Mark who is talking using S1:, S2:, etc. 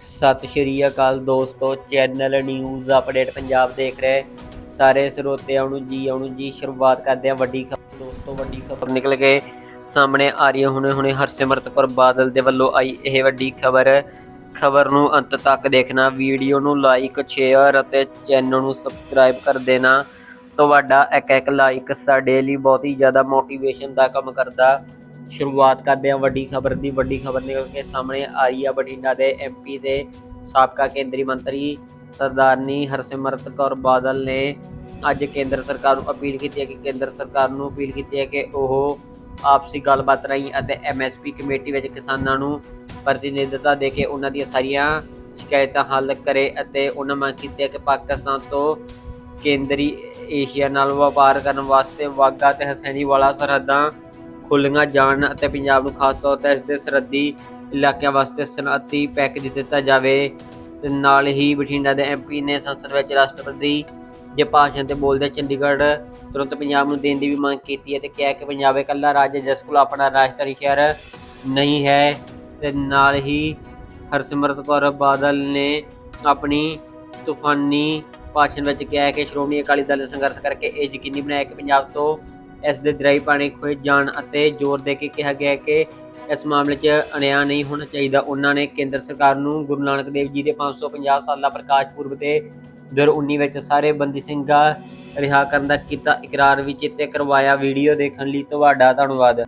S1: ਸਤਿ ਸ਼੍ਰੀ ਅਕਾਲ ਦੋਸਤੋ channel news update Punjab ਦੇਖ ਰਹੇ ਸਾਰੇ ਸਰੋਤਿਆਂ ਨੂੰ ਜੀ, ਆਉਣ ਜੀ, ਸ਼ੁਰੂਆਤ ਕਰਦੇ ਹਾਂ ਵੱਡੀ ਖਬਰ। ਦੋਸਤੋ, ਵੱਡੀ ਖਬਰ ਨਿਕਲ ਕੇ ਸਾਹਮਣੇ ਆ ਰਹੀ ਹੈ। ਹੁਣੇ ਹੁਣੇ ਹਰਸਿਮਰਤ ਕੌਰ ਬਾਦਲ ਦੇ ਵੱਲੋਂ ਆਈ ਇਹ ਵੱਡੀ ਖਬਰ। ਖਬਰ ਨੂੰ ਅੰਤ ਤੱਕ ਦੇਖਣਾ, ਵੀਡੀਓ ਨੂੰ ਲਾਈਕ ਸ਼ੇਅਰ ਅਤੇ ਚੈਨਲ ਨੂੰ ਸਬਸਕ੍ਰਾਈਬ ਕਰ ਦੇਣਾ। ਤੁਹਾਡਾ ਇੱਕ ਇੱਕ ਲਾਈਕ ਸਾਡੇ ਲਈ ਬਹੁਤ ਹੀ ਜ਼ਿਆਦਾ ਮੋਟੀਵੇਸ਼ਨ ਦਾ ਕੰਮ ਕਰਦਾ। ਸ਼ੁਰੂਆਤ ਕਰਦੇ ਹਾਂ ਵੱਡੀ ਖਬਰ ਦੀ, ਵੱਡੀ ਖਬਰ ਨਿਕਲ ਕੇ ਸਾਹਮਣੇ ਆਈ ਆ ਬਠਿੰਡਾ ਦੇ ਐਮਪੀ ਦੇ ਸਾਬਕਾ ਕੇਂਦਰੀ ਮੰਤਰੀ ਸਰਦਾਰਨੀ ਹਰਸਿਮਰਤ ਕੌਰ ਬਾਦਲ ਨੇ ਅੱਜ ਕੇਂਦਰ ਸਰਕਾਰ ਨੂੰ ਅਪੀਲ ਕੀਤੀ ਹੈ ਕਿ ਕੇਂਦਰ ਸਰਕਾਰ ਨੂੰ ਅਪੀਲ ਕੀਤੀ ਹੈ ਕਿ ਉਹ ਆਪਸੀ ਗੱਲਬਾਤ ਰਾਹੀਂ ਅਤੇ ਐਮਐਸਪੀ ਕਮੇਟੀ ਵਿੱਚ ਕਿਸਾਨਾਂ ਨੂੰ ਪ੍ਰਤੀਨਿਧਤਾ ਦੇ ਕੇ ਉਹਨਾਂ ਦੀਆਂ ਸਾਰੀਆਂ ਸ਼ਿਕਾਇਤਾਂ ਹੱਲ ਕਰੇ ਅਤੇ ਉਹਨਾਂ ਮੰਗ ਕੀਤੀ ਹੈ ਕਿ ਪਾਕਿਸਤਾਨ ਤੋਂ ਕੇਂਦਰੀ ਏਸ਼ੀਆ ਨਾਲ ਵਪਾਰ ਕਰਨ ਵਾਸਤੇ ਵਾਗਾ ਤੇ ਹਸੈਣੀ ਵਾਲਾ ਸਰਹੱਦਾਂ ਖੁੱਲ੍ਹੀਆਂ ਜਾਣ ਅਤੇ ਪੰਜਾਬ ਨੂੰ ਖਾਸ ਤੌਰ ਤੇ ਇਸ ਦੇ ਸਰਹੱਦੀ ਇਲਾਕਿਆਂ ਵਾਸਤੇ ਸਨਅਤੀ ਪੈਕੇਜ ਦਿੱਤਾ ਜਾਵੇ। ਤੇ ਨਾਲ ਹੀ ਬਠਿੰਡਾ ਦੇ ਐਮਪੀ ਨੇ ਸੰਸਦ ਵਿੱਚ ਰਾਸ਼ਟਰਪਤੀ ਦੇ ਭਾਸ਼ਣ ਤੇ ਬੋਲਦੇ ਚੰਡੀਗੜ੍ਹ ਤੁਰੰਤ ਪੰਜਾਬ ਨੂੰ ਦੇਣ ਦੀ ਵੀ ਮੰਗ ਕੀਤੀ ਹੈ ਤੇ ਕਿਹਾ ਕਿ ਪੰਜਾਬ ਇਕੱਲਾ ਰਾਜ ਹੈ ਜਿਸ ਕੋਲ ਆਪਣਾ ਰਾਜਧਾਨੀ ਸ਼ਹਿਰ ਨਹੀਂ ਹੈ। ਤੇ ਨਾਲ ਹੀ ਹਰਸਿਮਰਤ ਕੌਰ ਬਾਦਲ ਨੇ ਆਪਣੀ ਤੂਫਾਨੀ ਭਾਸ਼ਣ ਵਿੱਚ ਕਿਹਾ ਕਿ ਸ਼੍ਰੋਮਣੀ ਅਕਾਲੀ ਦਲ ਸੰਘਰਸ਼ ਕਰਕੇ ਇਹ ਯਕੀਨੀ ਬਣਾਇਆ ਕਿ ਪੰਜਾਬ ਤੋਂ ਇਸ ਦੇ ਦਰਿਆਈ ਪਾਣੀ ਖੋਏ ਜਾਣ ਅਤੇ ਜ਼ੋਰ ਦੇ ਕੇ ਕਿਹਾ ਗਿਆ ਕਿ ਇਸ ਮਾਮਲੇ 'ਚ ਅਨਿਆਂ ਨਹੀਂ ਹੋਣਾ ਚਾਹੀਦਾ। ਉਹਨਾਂ ਨੇ ਕੇਂਦਰ ਸਰਕਾਰ ਨੂੰ ਗੁਰੂ ਨਾਨਕ ਦੇਵ ਜੀ ਦੇ 550 ਸਾਲਾ ਪ੍ਰਕਾਸ਼ ਪੁਰਬ ਤੇ 2019 ਵਿੱਚ ਸਾਰੇ ਬੰਦੀ ਸਿੰਘਾਂ ਰਿਹਾ ਕਰਨ ਦਾ ਕੀਤਾ ਇਕਰਾਰ, ਵੀ ਚੇਤੇ ਕਰਵਾਇਆ। ਵੀਡੀਓ ਦੇਖਣ ਲਈ ਤੁਹਾਡਾ ਧੰਨਵਾਦ।